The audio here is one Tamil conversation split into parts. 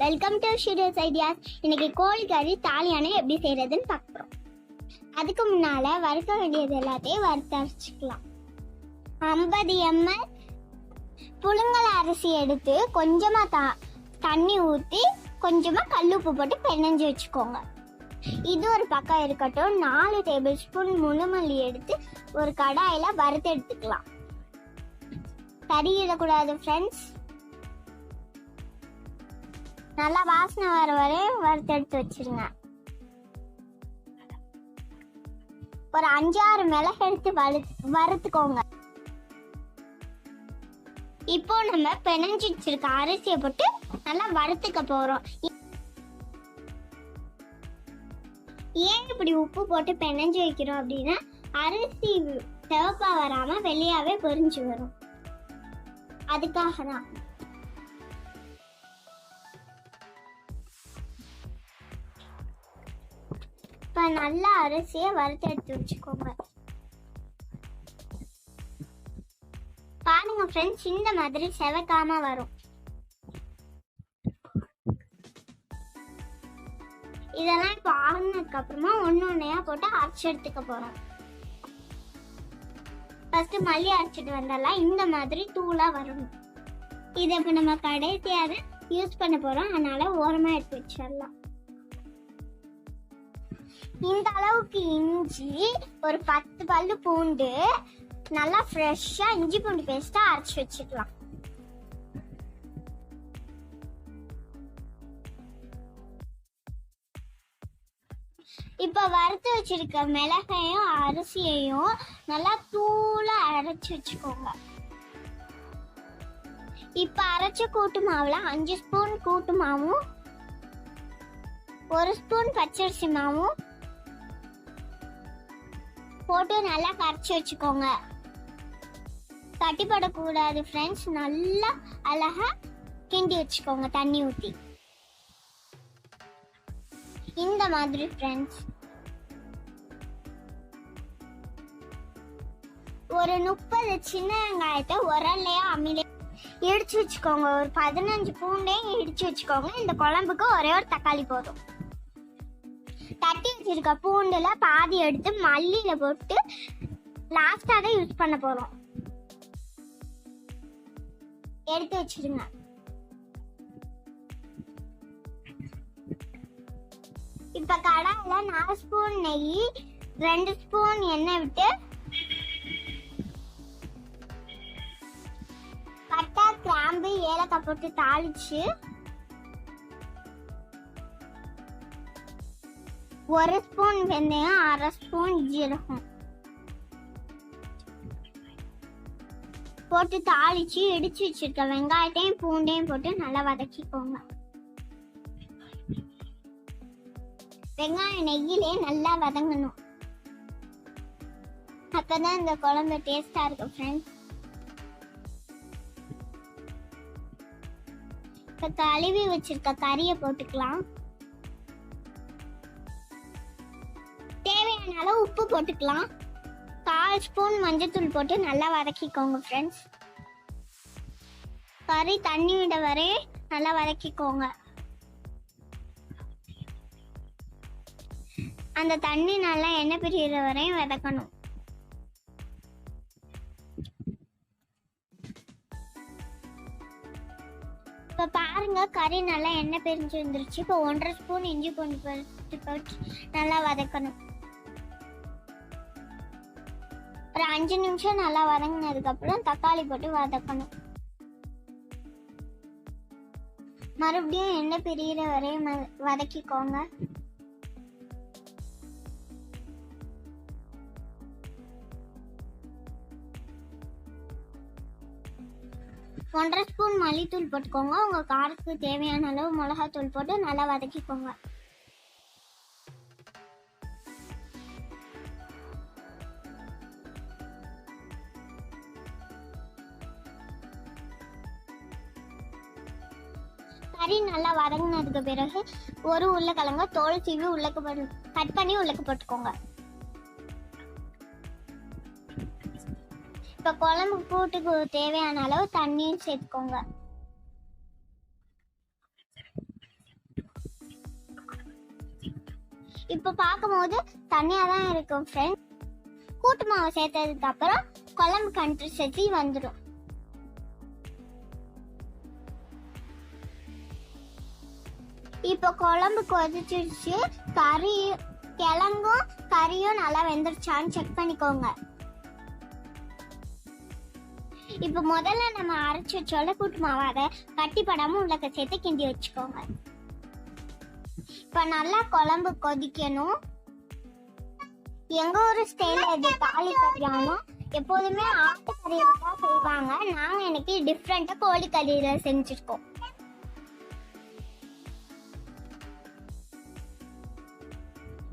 வெல்கம் டு ஷீரியஸ் ஐடியாஸ் இன்னைக்கு கோழி கறி எப்படி செய்யறதுன்னு பார்க்குறோம் அதுக்கு முன்னால வறுக்க வேண்டியது எல்லாத்தையும் வறுத்து அரைச்சிக்கலாம். ஐம்பது எம்எல் புழுங்கல் அரிசி எடுத்து கொஞ்சமா த தண்ணி ஊற்றி கொஞ்சமா கல்லுப்பு போட்டு பெனஞ்சு வச்சுக்கோங்க. இது ஒரு பக்கம் இருக்கட்டும். நாலு டேபிள் ஸ்பூன் முழுமல்லி எடுத்து ஒரு கடாயில வறுத்து எடுத்துக்கலாம். கறியிடக்கூடாது ஃப்ரெண்ட்ஸ் நல்லா வாசனை வர வரையும் வறுத்து எடுத்து வச்சிருங்க. ஒரு அஞ்சாறு மிளகு எடுத்து வறு வறுத்துக்கோங்க. இப்போ நம்ம பிணைஞ்சு வச்சிருக்க அரிசியை போட்டு நல்லா வறுத்துக்க போறோம். ஏன் இப்படி உப்பு போட்டு பிணைஞ்சு வைக்கிறோம் அப்படின்னா அரிசி செவப்பா வராம வெளியாவே பொறிஞ்சு வரும். அதுக்காக தான். இப்போ நல்லா அரிசியை வறுத்து எடுத்து வச்சுக்கோங்க. பாருங்க ஃப்ரெண்ட்ஸ் இந்த மாதிரி செவக்காம வரும். இதெல்லாம் இப்போ ஆறுனதுக்கு அப்புறமா ஒன்று ஒன்றையா போட்டு அரைச்சி எடுத்துக்க போறோம். ஃபர்ஸ்ட் மல்லி அரைச்சிட்டு வந்தாலாம் இந்த மாதிரி தூளா வரணும் இதை இப்போ நம்ம கடைசியாக யூஸ் பண்ண போறோம். அதனால ஓரமா எடுத்து வச்சிடலாம். இந்த அளவுக்கு இஞ்சி ஒரு பத்து பல்லு பூண்டு நல்லா ஃப்ரெஷ்ஷாக இஞ்சி பூண்டு பேஸ்ட்டாக அரைச்சி வச்சுக்கலாம். இப்ப வறுத்து வச்சிருக்க மிளகையும் அரிசியையும் நல்லா தூளா அரைச்சு வச்சுக்கோங்க. இப்ப அரைச்ச கூட்டு மாவுல அஞ்சு ஸ்பூன் கூட்டு மாவும் ஒரு ஸ்பூன் பச்சரிசி மாவும் போட்டு நல்லா கரைச்சி வச்சுக்கோங்க. தட்டிப்படக்கூடாது ஃப்ரெண்ட்ஸ் நல்லா அழகா கிண்டி வச்சுக்கோங்க தண்ணி ஊற்றி இந்த மாதிரி ஃப்ரெண்ட்ஸ் ஒரு முப்பது சின்ன வெங்காயத்தை உரல்லையோ அம்மிலையோ இடிச்சு வச்சுக்கோங்க. ஒரு பதினஞ்சு பூண்டையும் இடிச்சு வச்சுக்கோங்க. இந்த குழம்புக்கு ஒரே ஒரு தக்காளி போதும். தட்டி வச்சிருக்க பூண்டுல பாதி எடுத்து மல்லியில போட்டு லாஸ்டா தான் யூஸ் பண்ண போறோம். எடுத்து வச்சிருங்க. இப்ப கடாயில நாலு ஸ்பூன் நெய் ரெண்டு ஸ்பூன் எண்ணெய் விட்டு பட்டை கிராம்பு ஏலக்காய் போட்டு தாளிச்சு ஒரு ஸ்பூன் வெந்தயம் அரை ஸ்பூன் ஜீரகம். போட்டு தாளிச்சு இடிச்சு வச்சிருக்க வெங்காயத்தையும் பூண்டையும் போட்டு நல்லா வதக்கிக்கோங்க. வெங்காயம் நெய்யிலே நல்லா வதங்கணும். அப்பதான் இந்த குழம்பு டேஸ்டா இருக்கும் ஃப்ரெண்ட்ஸ் இப்ப கழுவி வச்சிருக்க கறியை போட்டுக்கலாம். தேவையான அளவு உப்பு போட்டுக்கலாம். கால் ஸ்பூன் மஞ்சத்தூள் போட்டு நல்லா வதக்கிக்கோங்க ஃப்ரெண்ட்ஸ் கறி தண்ணி விட வரை நல்லா வதக்கிக்கோங்க. அந்த தண்ணி நல்லா எண்ணெய் பிரிகிற வரையும் வதக்கணும். இப்போ பாருங்க கறி நல்லா எண்ணெய் பிரிஞ்சு வந்துருச்சு. இப்போ ஒன்றரை ஸ்பூன் இஞ்சி பூண்டு போட்டு நல்லா வதக்கணும். ஒரு அஞ்சு நிமிஷம் நல்லா வதங்கினதுக்கப்புறம் தக்காளி போட்டு வதக்கணும். மறுபடியும் எண்ணெய் பிரியிற வரையும் வதக்கிக்கோங்க. ஒன்றரை ஸ்பூன் மல்லித்தூள் போட்டுக்கோங்க. உங்க காரத்துக்கு தேவையான அளவு மிளகாத்தூள் போட்டு நல்லா வதக்கிக்கோங்க. கறி நல்லா வதங்கினதுக்கு பிறகு ஒரு உருளைக்கிழங்க தோல் சீவி உள்ளக்கு கட் பண்ணி உள்ளக்கு போட்டுக்கோங்க. இப்போ குழம்பு கூட்டுக்கு தேவையான அளவு தண்ணியும் சேர்த்துக்கோங்க. இப்போ பார்க்கும்போது தண்ணியாக தான் இருக்கும் ஃப்ரெண்ட்ஸ் கூட்டு மாவு சேர்த்ததுக்கு அப்புறம் குழம்பு கண்ட்ரி செஞ்சு வந்துடும் இப்போ குழம்பு கொதிச்சிருச்சு கறி கிழங்கும் கறியும் நல்லா வெந்துருச்சான்னு செக் பண்ணிக்கோங்க. இப்போ முதல்ல நம்ம அரைச்சு வச்சோட கூட்டு மாவு அதை கட்டி படாம உள்ளக்க சேர்த்து கிண்டி வச்சுக்கோங்க. இப்போ நல்லா குழம்பு கொதிக்கணும். எங்க ஊர் ஸ்டைல் இது தாலி கறியானோ எப்போதுமே ஆட்டுக்கறியில தான் செய்வாங்க. நாங்க இன்னைக்கு டிஃப்ரெண்டா கோழி கறியில செஞ்சிருக்கோம்.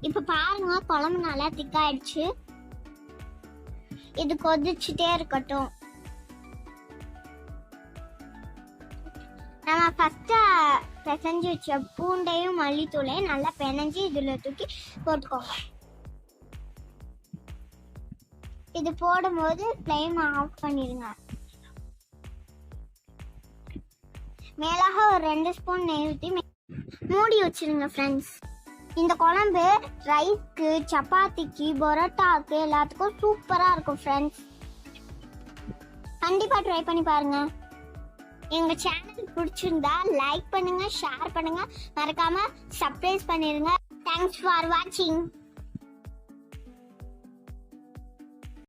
இப்ப பாருங்க குழம்பு நல்லா திக்காயிடுச்சு இது கொதிச்சுட்டே இருக்கட்டும். நம்ம ஃபர்ஸ்டா பிசைஞ்சு வச்ச பூண்டையும் மல்லித்தூளையும் நல்லா பிணைஞ்சு இதில் தூக்கி போட்டுக்கோங்க. இது போடும்போது ஃப்ளேம் ஆஃப் பண்ணிடுங்க மேலாக ஒரு ரெண்டு ஸ்பூன் நெய் ஊற்றி மூடி வச்சிருங்க ஃப்ரெண்ட்ஸ் இந்த குழம்பு ரைஸ்க்கு சப்பாத்திக்கு பரோட்டாக்கு எல்லாத்துக்கும் சூப்பராக இருக்கும் ஃப்ரெண்ட்ஸ் கண்டிப்பாக ட்ரை பண்ணி பாருங்க. எங்கள் சேனல் பிடிச்சிருந்தா லைக் பண்ணுங்கள் ஷேர் பண்ணுங்கள் மறக்காமல் சப்ஸ்கிரைப் பண்ணிடுங்க தேங்க்ஸ் ஃபார் வாட்சிங்